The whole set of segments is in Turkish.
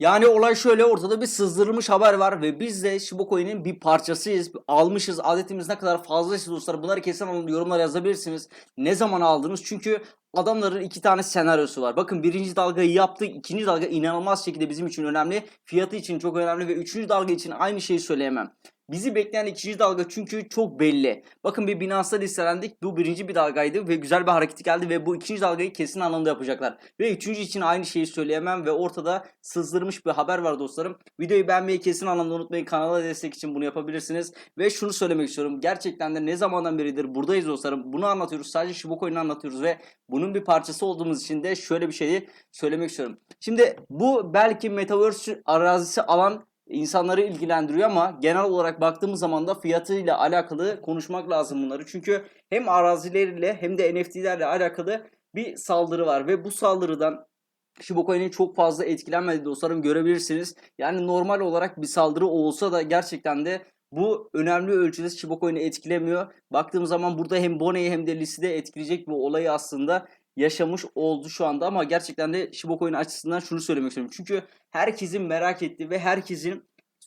Yani olay şöyle ortada bir sızdırılmış haber var ve biz de Shiba Coin'in bir parçasıyız. Almışız. Adetimiz ne kadar fazlaysa dostlar bunları kesin alın yorumlara yazabilirsiniz. Ne zaman aldınız? Çünkü adamların iki tane senaryosu var. Bakın birinci dalgayı yaptık. ikinci dalga inanılmaz şekilde bizim için önemli. Fiyatı için çok önemli ve üçüncü dalga için aynı şeyi söyleyemem. Bizi bekleyen ikinci dalga çünkü çok belli. Bakın bir Binance'da listelendik. Bu birinci bir dalgaydı ve güzel bir hareket geldi ve bu ikinci dalgayı kesin anlamda yapacaklar. Ve üçüncü için aynı şeyi söyleyemem ve ortada sızdırmış bir haber var dostlarım. Videoyu beğenmeyi kesin anlamda unutmayın. Kanala destek için bunu yapabilirsiniz. Ve şunu söylemek istiyorum. Gerçekten de ne zamandan beridir buradayız dostlarım. Bunu anlatıyoruz. Sadece Coin'i anlatıyoruz ve bunun bir parçası olduğumuz için de şöyle bir şeyi söylemek istiyorum. Şimdi bu belki Metaverse arazisi alan insanları ilgilendiriyor ama genel olarak baktığımız zaman da fiyatıyla alakalı konuşmak lazım bunları. Çünkü hem arazileriyle hem de NFT'lerle alakalı bir saldırı var ve bu saldırıdan Shiba Coin'in çok fazla etkilenmediği dostlarım görebilirsiniz. Yani normal olarak bir saldırı olsa da gerçekten de bu önemli ölçüde Shiba Coin'i etkilemiyor. Baktığımız zaman burada hem Bone'yi hem de Lis'i de etkileyecek bir olayı aslında yaşamış oldu şu anda ama gerçekten de Shiba Coin açısından şunu söylemek istiyorum. Çünkü herkesin merak ettiği ve herkesin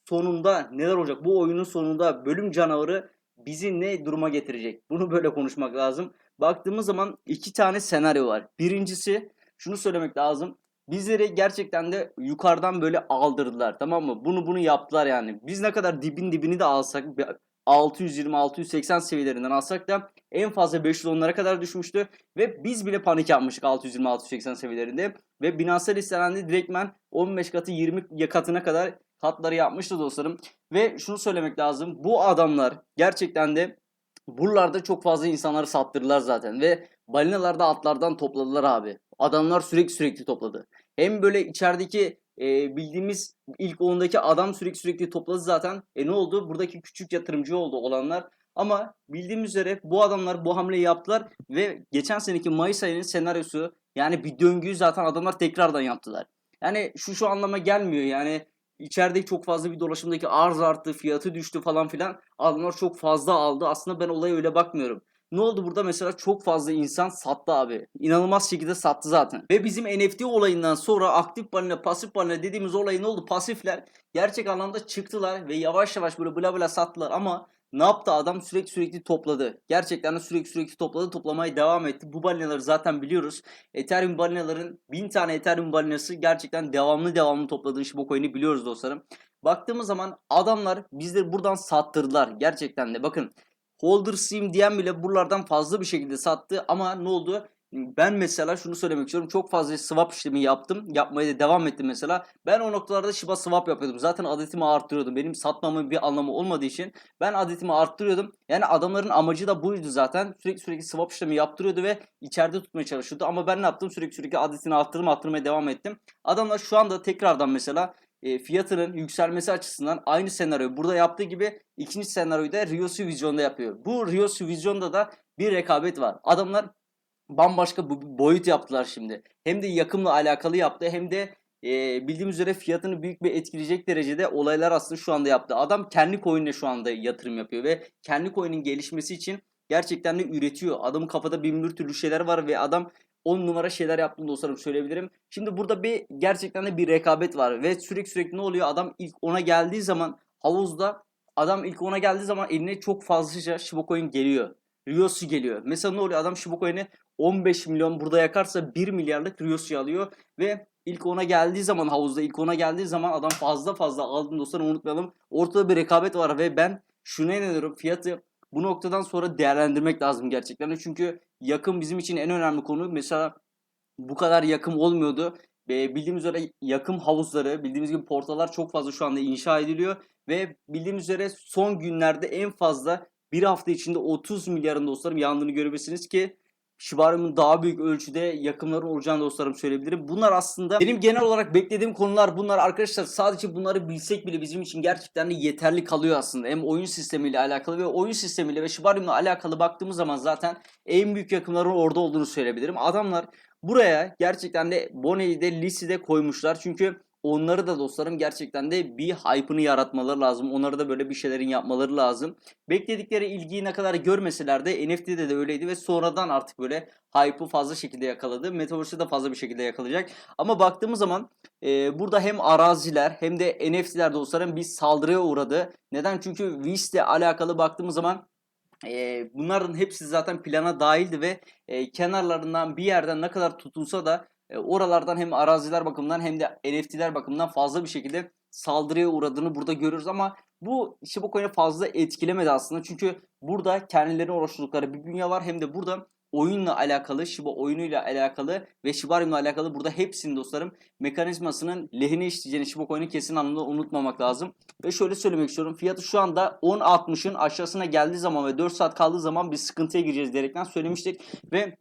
sonunda neler olacak? Bu oyunun sonunda bölüm canavarı bizi ne duruma getirecek? Bunu böyle konuşmak lazım. Baktığımız zaman iki tane senaryo var. Birincisi şunu söylemek lazım. Bizleri gerçekten de yukarıdan böyle aldırdılar tamam mı? Bunu bunu yaptılar yani. Biz ne kadar dibin dibini de alsak 620-680 seviyelerinden alsak da en fazla 510'lara kadar düşmüştü. Ve biz bile panik yapmıştık 620-680 seviyelerinde. Ve Binance'da listelendi direktmen 15 katı 20 katına kadar katları yapmıştı dostlarım. Ve şunu söylemek lazım. Bu adamlar gerçekten de buralarda çok fazla insanları sattırdılar zaten. Ve balinalarda atlardan topladılar abi. Adamlar sürekli sürekli topladı. Hem böyle içerideki e, bildiğimiz ilk ondaki adam sürekli sürekli topladı zaten. E ne oldu? Buradaki küçük yatırımcı oldu olanlar. Ama bildiğimiz üzere bu adamlar bu hamleyi yaptılar ve geçen seneki Mayıs ayının senaryosu yani bir döngüyü zaten adamlar tekrardan yaptılar. Yani şu şu anlama gelmiyor yani içeride çok fazla bir dolaşımdaki arz arttı, fiyatı düştü falan filan. Adamlar çok fazla aldı. Aslında ben olaya öyle bakmıyorum. Ne oldu burada mesela çok fazla insan sattı abi. İnanılmaz şekilde sattı zaten. Ve bizim NFT olayından sonra aktif balina pasif balina dediğimiz olay ne oldu? Pasifler gerçek anlamda çıktılar ve yavaş yavaş böyle bla bla sattılar ama ne yaptı adam sürekli sürekli topladı. Gerçekten de sürekli sürekli topladı toplamaya devam etti. Bu balinaları zaten biliyoruz. Ethereum balinaların 1000 tane Ethereum balinası gerçekten devamlı devamlı topladığı Shiba biliyoruz dostlarım. Baktığımız zaman adamlar bizleri buradan sattırdılar. Gerçekten de bakın holder sim diyen bile buralardan fazla bir şekilde sattı ama ne oldu? Ben mesela şunu söylemek istiyorum. Çok fazla swap işlemi yaptım. Yapmaya da devam ettim mesela. Ben o noktalarda Shiba swap yapıyordum. Zaten adetimi arttırıyordum. Benim satmamın bir anlamı olmadığı için ben adetimi arttırıyordum. Yani adamların amacı da buydu zaten. Sürekli sürekli swap işlemi yaptırıyordu ve içeride tutmaya çalışıyordu. Ama ben ne yaptım? Sürekli sürekli adetini arttırdım arttırmaya devam ettim. Adamlar şu anda tekrardan mesela e, fiyatının yükselmesi açısından aynı senaryo burada yaptığı gibi ikinci senaryoyu da Riosu Vision'da yapıyor. Bu Riosu Vision'da da bir rekabet var. Adamlar bambaşka bir boyut yaptılar şimdi. Hem de yakımla alakalı yaptı hem de e, bildiğimiz üzere fiyatını büyük bir etkileyecek derecede olaylar aslında şu anda yaptı. Adam kendi coin'ine şu anda yatırım yapıyor ve kendi coin'in gelişmesi için gerçekten de üretiyor. Adamın kafada bin bir türlü şeyler var ve adam 10 numara şeyler yaptığını dostlarım söyleyebilirim. Şimdi burada bir gerçekten de bir rekabet var ve sürekli sürekli ne oluyor? Adam ilk ona geldiği zaman havuzda adam ilk ona geldiği zaman eline çok fazlaca Shiba Coin geliyor. Riosu geliyor. Mesela ne oluyor? Adam Shiba Coin'i 15 milyon burada yakarsa 1 milyarlık Riosu alıyor ve ilk ona geldiği zaman havuzda ilk ona geldiği zaman adam fazla fazla aldığını dostlarım unutmayalım. Ortada bir rekabet var ve ben şuna inanıyorum fiyatı bu noktadan sonra değerlendirmek lazım gerçekten. Çünkü yakın bizim için en önemli konu. Mesela bu kadar yakın olmuyordu. Ve bildiğimiz üzere yakım havuzları, bildiğimiz gibi portalar çok fazla şu anda inşa ediliyor. Ve bildiğimiz üzere son günlerde en fazla bir hafta içinde 30 milyarın dostlarım yandığını görebilirsiniz ki Shibarium'un daha büyük ölçüde yakımların olacağını dostlarım söyleyebilirim. Bunlar aslında benim genel olarak beklediğim konular bunlar arkadaşlar. Sadece bunları bilsek bile bizim için gerçekten de yeterli kalıyor aslında. Hem oyun sistemiyle alakalı ve oyun sistemiyle ve Shibarium'la alakalı baktığımız zaman zaten en büyük yakımların orada olduğunu söyleyebilirim. Adamlar buraya gerçekten de Bonnie'yi de Lis'i de koymuşlar. Çünkü onları da dostlarım gerçekten de bir hype'ını yaratmaları lazım. Onları da böyle bir şeylerin yapmaları lazım. Bekledikleri ilgiyi ne kadar görmeseler de NFT'de de öyleydi ve sonradan artık böyle hype'ı fazla şekilde yakaladı. Metaverse'de de fazla bir şekilde yakalayacak. Ama baktığımız zaman e, burada hem araziler hem de NFT'ler dostlarım bir saldırıya uğradı. Neden? Çünkü Wish ile alakalı baktığımız zaman e, bunların hepsi zaten plana dahildi ve e, kenarlarından bir yerden ne kadar tutulsa da oralardan hem araziler bakımından hem de NFT'ler bakımından fazla bir şekilde saldırıya uğradığını burada görüyoruz ama bu Shiba fazla etkilemedi aslında. Çünkü burada kendilerine oluşturdukları bir dünya var hem de burada oyunla alakalı, Shiba oyunuyla alakalı ve Shibarium'la alakalı burada hepsinin dostlarım mekanizmasının lehine işleyeceğini Shiba Coin'i kesin anlamda unutmamak lazım. Ve şöyle söylemek istiyorum. Fiyatı şu anda 10.60'ın aşağısına geldiği zaman ve 4 saat kaldığı zaman bir sıkıntıya gireceğiz diyerekten söylemiştik. Ve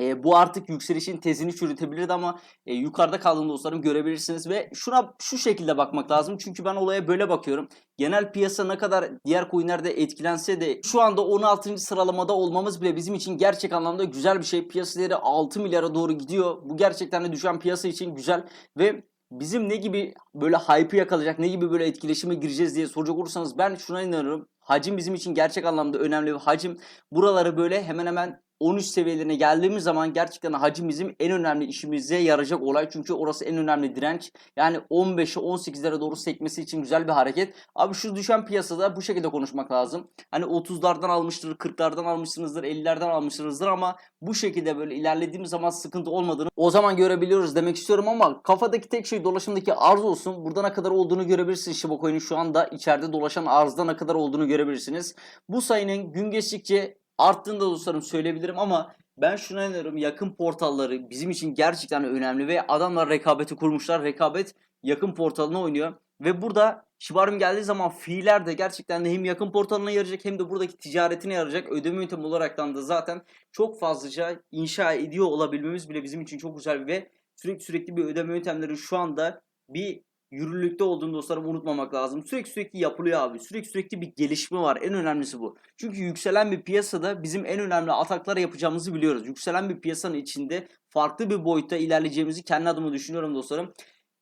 e, bu artık yükselişin tezini çürütebilirdi ama e, yukarıda kaldığını dostlarım görebilirsiniz ve şuna şu şekilde bakmak lazım. Çünkü ben olaya böyle bakıyorum. Genel piyasa ne kadar diğer coinlerde etkilense de şu anda 16. sıralamada olmamız bile bizim için gerçek anlamda güzel bir şey. Piyasa değeri 6 milyara doğru gidiyor. Bu gerçekten de düşen piyasa için güzel ve bizim ne gibi böyle hype'ı yakalayacak, ne gibi böyle etkileşime gireceğiz diye soracak olursanız ben şuna inanıyorum. Hacim bizim için gerçek anlamda önemli bir hacim. Buraları böyle hemen hemen 13 seviyelerine geldiğimiz zaman gerçekten hacim bizim en önemli işimize yarayacak olay. Çünkü orası en önemli direnç. Yani 15'e 18'lere doğru sekmesi için güzel bir hareket. Abi şu düşen piyasada bu şekilde konuşmak lazım. Hani 30'lardan almıştır, 40'lardan almışsınızdır, 50'lerden almışsınızdır ama bu şekilde böyle ilerlediğimiz zaman sıkıntı olmadığını o zaman görebiliyoruz demek istiyorum ama kafadaki tek şey dolaşımdaki arz olsun. Burada ne kadar olduğunu görebilirsiniz. Shiba Coin'in şu anda içeride dolaşan arzda ne kadar olduğunu görebilirsiniz. Bu sayının gün geçtikçe arttığını dostlarım söyleyebilirim ama ben şuna inanıyorum yakın portalları bizim için gerçekten önemli ve adamlar rekabeti kurmuşlar. Rekabet yakın portalına oynuyor ve burada Shibarium geldiği zaman fiiller de gerçekten de hem yakın portalına yarayacak hem de buradaki ticaretine yarayacak. Ödeme yöntemi olaraktan da zaten çok fazlaca inşa ediyor olabilmemiz bile bizim için çok güzel ve sürekli sürekli bir ödeme yöntemleri şu anda bir yürürlükte olduğunu dostlarım unutmamak lazım. Sürekli sürekli yapılıyor abi. Sürekli sürekli bir gelişme var. En önemlisi bu. Çünkü yükselen bir piyasada bizim en önemli ataklar yapacağımızı biliyoruz. Yükselen bir piyasanın içinde farklı bir boyutta ilerleyeceğimizi kendi adıma düşünüyorum dostlarım.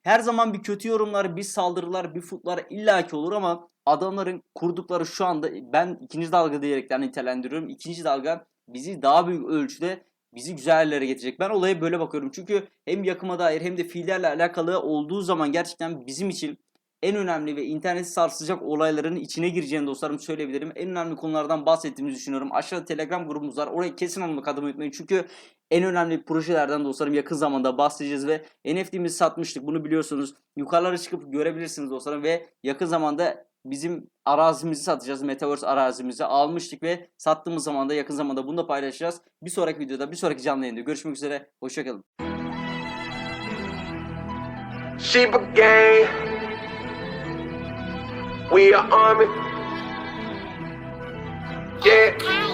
Her zaman bir kötü yorumlar, bir saldırılar, bir futlar illaki olur ama adamların kurdukları şu anda ben ikinci dalga diyerekten nitelendiriyorum. İkinci dalga bizi daha büyük ölçüde bizi güzel yerlere getirecek. Ben olaya böyle bakıyorum. Çünkü hem yakıma dair hem de fiillerle alakalı olduğu zaman gerçekten bizim için en önemli ve interneti sarsacak olayların içine gireceğini dostlarım söyleyebilirim. En önemli konulardan bahsettiğimizi düşünüyorum. Aşağıda Telegram grubumuz var. Oraya kesin almak adımı unutmayın. Çünkü en önemli projelerden dostlarım yakın zamanda bahsedeceğiz ve NFT'mizi satmıştık. Bunu biliyorsunuz. Yukarılara çıkıp görebilirsiniz dostlarım ve yakın zamanda bizim arazimizi satacağız. Metaverse arazimizi almıştık ve sattığımız zaman da yakın zamanda bunu da paylaşacağız. Bir sonraki videoda, bir sonraki canlı yayında görüşmek üzere. Hoşçakalın. Sheba gang. We are army. Yeah.